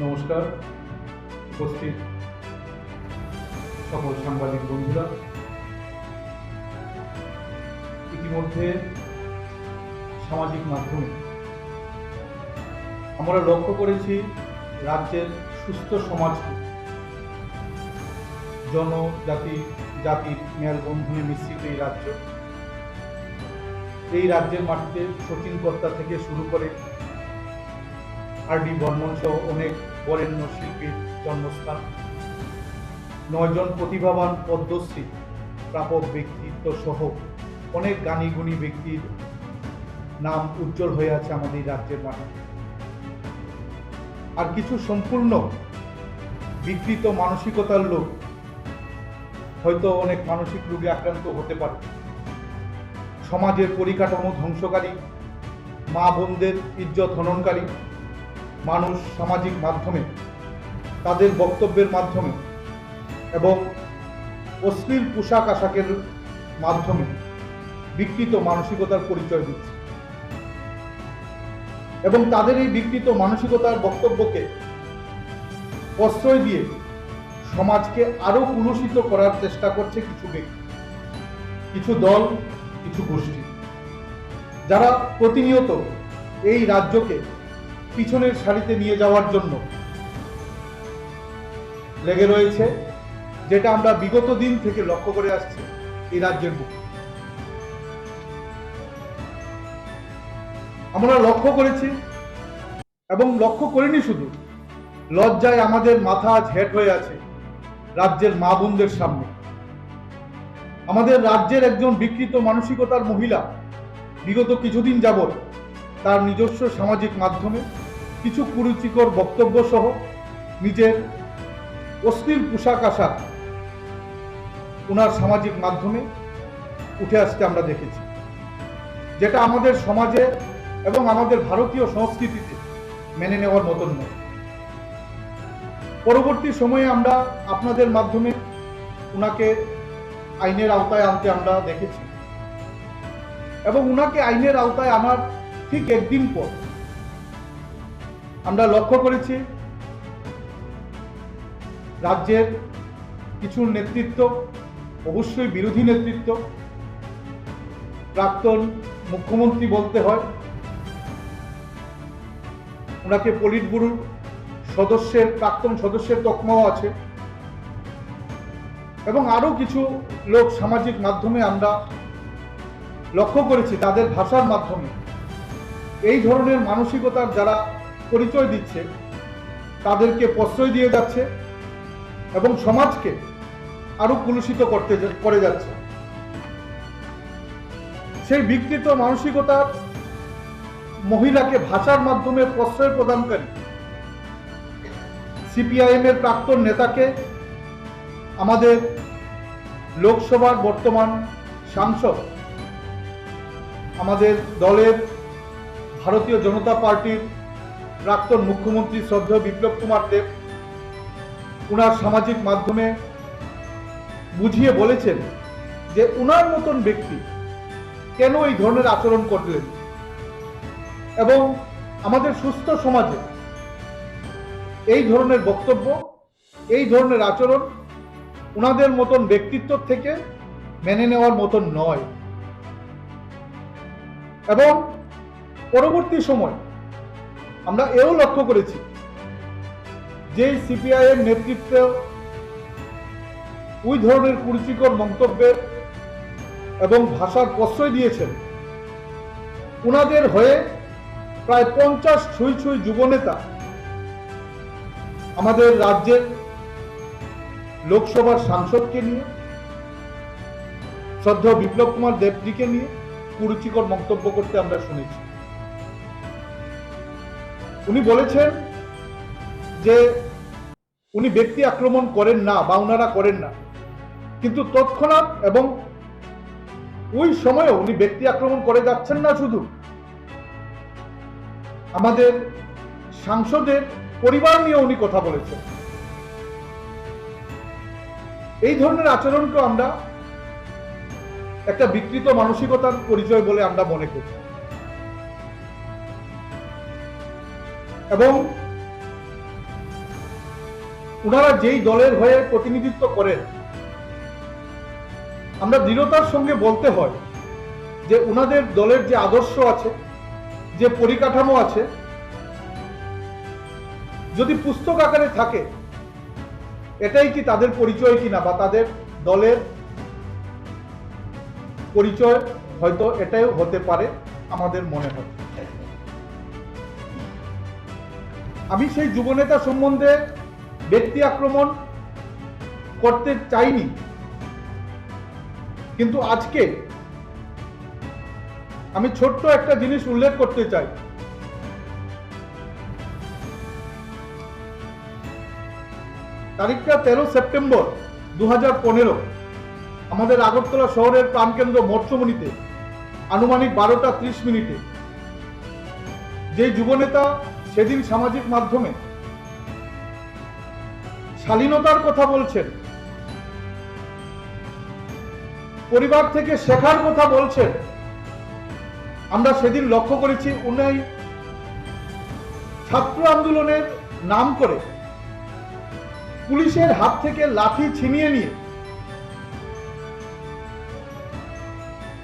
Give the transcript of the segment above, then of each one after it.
নমস্কার। উপস্থিত সকল সাংবাদিক বন্ধুরা। ইতিমধ্যে সামাজিক মাধ্যমে। আমরা লক্ষ্য করেছি রাজ্যের সুস্থ সমাজকে। জনজাতি জাতির মেলবন্ধনে মিশ্রিত এই রাজ্য। এই রাজ্যের মাটিতে সচিন কর্তা থেকে শুরু করে আর ডি বর্মন সহ অনেক বরেণ্য শিল্পীর জন্মস্থান। নয়জন প্রতিভাবান পদ্মশ্রী, প্রাপক ব্যক্তিত্ব সহ অনেক গানী গুণী ব্যক্তির নাম উজ্জ্বল হয়ে আছে আমাদের রাজ্যের মাটিতে আর কিছু সম্পূর্ণ বিকৃত মানসিকতার লোক হয়তো অনেক মানসিক রোগে আক্রান্ত হতে পারে। সমাজের পরিকাঠামো ধ্বংসকারী, মা বোনদের ইজ্জত হননকারী মানুষ সামাজিক মাধ্যমে, তাদের বক্তব্যের মাধ্যমে এবং অশ্লীল পোশাক আশাকের মাধ্যমে বিকৃত মানসিকতার পরিচয় দিচ্ছে। এবং তাদের এই বিকৃত মানসিকতার বক্তব্যকে প্রশ্রয় দিয়ে সমাজকে আরও কুলুষিত করার চেষ্টা করছে কিছু ব্যক্তি, কিছু দল, কিছু গোষ্ঠী। যারা প্রতিনিয়ত এই রাজ্যকে পিছনের সারিতে নিয়ে যাওয়ার জন্য লেগে রয়েছে, যেটা আমরা বিগত দিন থেকে লক্ষ্য করে আসছি এই রাজ্যের বুকে। আমরা লক্ষ্য করেছি এবং লক্ষ্য করিনি শুধু, লজ্জায় আমাদের মাথা আজ হেট হয়ে আছে রাজ্যের মা বোনদের সামনে। আমাদের রাজ্যের একজন বিকৃত মানসিকতার মহিলা বিগত কিছুদিন যাবৎ তার নিজস্ব সামাজিক মাধ্যমে কিছু কুরুচিকর বক্তব্য সহ নিজের অশ্লীল পোশাক আশাক ওনার সামাজিক মাধ্যমে উঠে আসতে আমরা দেখেছি। যেটা আমাদের সমাজে এবং আমাদের ভারতীয় সংস্কৃতিতে মেনে নেওয়ার মতন নয়। পরবর্তী সময়ে আমরা আপনাদের মাধ্যমে ওনাকে আইনের আওতায় আনতে আমরা দেখেছি। এবং উনাকে আইনের আওতায় আনার ঠিক একদিন পর আমরা লক্ষ্য করেছি রাজ্যের কিছু নেতৃত্ব, অবশ্যই বিরোধী নেতৃত্ব, প্রাক্তন মুখ্যমন্ত্রী বলতে হয়, ওনাকে পলিট ব্যুরোর সদস্যের, প্রাক্তন সদস্যের তকমাও আছে এবং আরও কিছু লোক সামাজিক মাধ্যমে আমরা লক্ষ্য করেছি, তাদের ভাষার মাধ্যমে। এই ধরনের মানসিকতার যারা পরিচয় দিচ্ছে, তাদেরকে প্রশ্রয় দিয়ে যাচ্ছে এবং সমাজকে আরও কুলুষিত করতে করে যাচ্ছে। সেই বিকৃত মানসিকতার মহিলাকে ভাষার মাধ্যমে প্রশ্রয় প্রদানকারী সিপিআইএম এর প্রাক্তন নেতাকে আমাদের লোকসভার বর্তমান সাংসদ, আমাদের দলের ভারতীয় জনতা পার্টির প্রাক্তন মুখ্যমন্ত্রী শ্রদ্ধেয় বিপ্লব কুমার দেব উনার সামাজিক মাধ্যমে বুঝিয়ে বলেছেন যে উনার মতন ব্যক্তি কেন এই ধরনের আচরণ করলেন? এবং আমাদের সুস্থ সমাজে এই ধরনের বক্তব্য, এই ধরনের আচরণ উনাদের মতন ব্যক্তিত্ব থেকে মেনে নেওয়ার মতন নয়। এবং পরবর্তী সময় আমরা এও লক্ষ্য করেছি যে সিপিআই এর নেতৃত্বে ওই ধরনের কুরুচিকর মন্তব্যের এবং ভাষার প্রশ্রয় দিয়েছেন ওনাদের হয়ে প্রায় পঞ্চাশ ছুঁই ছুঁই যুবনেতা আমাদের রাজ্যের লোকসভার সাংসদকে নিয়ে, শ্রদ্ধেয় বিপ্লব কুমার দেবজিকে নিয়ে কুরুচিকর মন্তব্য করতে আমরা শুনেছি। উনি বলেছেন যে উনি ব্যক্তি আক্রমণ করেন না বা ওনারা করেন না। কিন্তু তৎক্ষণাৎ এবং ওই সময়েও উনি ব্যক্তি আক্রমণ করে যাচ্ছেন না শুধু। আমাদের সাংসদের পরিবার নিয়ে উনি কথা বলেছেন। এই ধরনের আচরণকে আমরা একটা বিকৃত মানসিকতার পরিচয় বলে আমরা মনে করি। এবং ওনারা যেই দলের হয়ে প্রতিনিধিত্ব করেন, আমরা দৃঢ়তার সঙ্গে বলতে হয় যে ওনাদের দলের যে আদর্শ আছে, যে পরিকাঠামো আছে, যদি পুস্তক আকারে থাকে, এটাই কি তাদের পরিচয় কিনা বা তাদের দলের পরিচয় হয়তো এটাই হতে পারে আমাদের মনে হয়। আমি সেই যুবনেতা সম্বন্ধে ব্যক্তি আক্রমণ করতে চাইনি। কিন্তু আজকে আমি ছোট্ট একটা জিনিস উল্লেখ করতে চাই। তারিখটা তেরো সেপ্টেম্বর দু হাজার পনেরো। আমাদের আগরতলা শহরের প্রাণকেন্দ্র মৎস্যমণিতে। আনুমানিক বারোটা ত্রিশ মিনিটে। যে যুবনেতা সেদিন সামাজিক মাধ্যমে শালীনতার কথা বলছেন। পরিবার থেকে শেখার কথা বলছেন। আমরা সেদিন লক্ষ্য করেছি উনি ছাত্র আন্দোলনের নাম করে পুলিশের হাত থেকে লাঠি ছিনিয়ে নিয়ে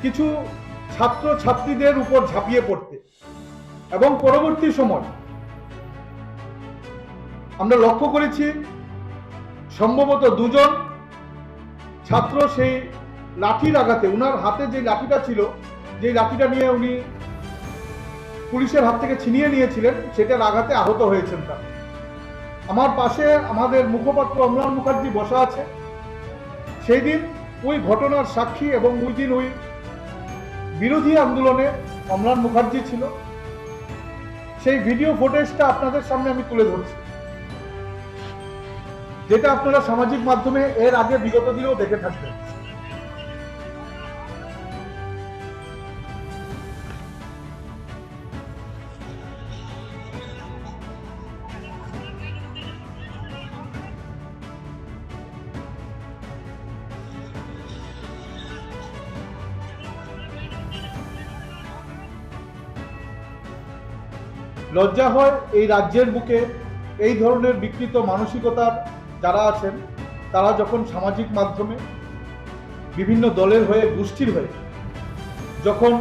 কিছু ছাত্র ছাত্রীদের উপর ঝাঁপিয়ে পড়তে। এবং পরবর্তী সময় আমরা লক্ষ্য করেছি সম্ভবত দুজন ছাত্র সেই লাঠির আঘাতে, উনার হাতে যে লাঠিটা ছিল, যে লাঠিটা নিয়ে উনি পুলিশের হাত থেকে ছিনিয়ে নিয়েছিলেন, সেটার আঘাতে আহত হয়েছেন তার। আমার পাশে আমাদের মুখপাত্র অম্লান মুখার্জি বসা আছে। সেই দিন ওই ঘটনার সাক্ষী এবং ওই দিন ওই বিরোধী আন্দোলনে অম্লান মুখার্জি ছিল। সেই ভিডিও ফুটেজটা আপনাদের সামনে আমি তুলে ধরছি। যেটা আপনারা সামাজিক মাধ্যমে এর আগে বিগত দিনেও দেখে থাকবেন। লজ্জা হয় এই রাজ্যের বুকে এই ধরনের বিকৃত মানসিকতার যারা আছেন তারা যখন সামাজিক মাধ্যমে বিভিন্ন দলের হয়ে গোষ্ঠীর হয়ে যখন